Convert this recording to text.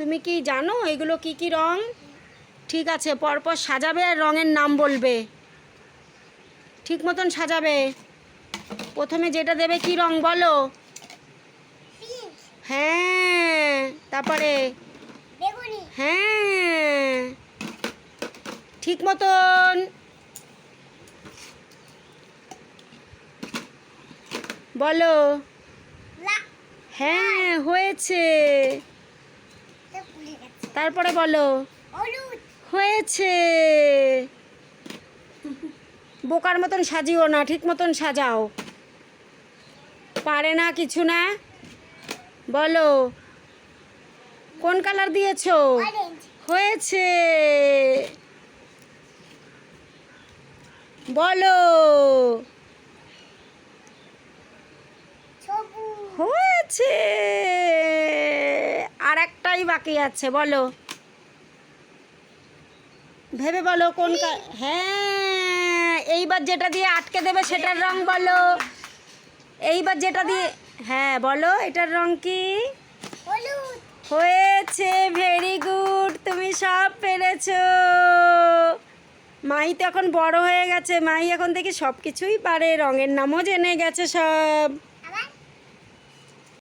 তুমি কি জানো এগুলো কি কি রং? ঠিক আছে পরপর সাজাবে আর রঙের নাম বলবে। ঠিক মতন সাজাবে। প্রথমে যেটা দেবে কি রং বলো? হ্যাঁ তারপরে? হ্যাঁ। ঠিক মতন? বলো। হ্যাঁ হয়েছে। তারপরে বলো। হয়েছে। বোকার মতন সাজিও না ঠিক মতন সাজাও। পারে না কিছু না। বলো। কোন কালার দিয়েছ? হয়েছে। বলো। হয়েছে। আর একটাই বাকি আছে বলো। ভেবে বলো কোন হ্যাঁ এইবার যেটা দিয়ে আটকে দেবে সেটার রং বলো। এইবার যেটা দিয়ে হ্যাঁ বলো এটার রং কি? হয়েছে ভেরি গুড তুমি সব পেরেছ। মাই তো এখন বড় হয়ে গেছে মাই এখন থেকে সব কিছুই পারে রঙের নামও জেনে গেছে সব।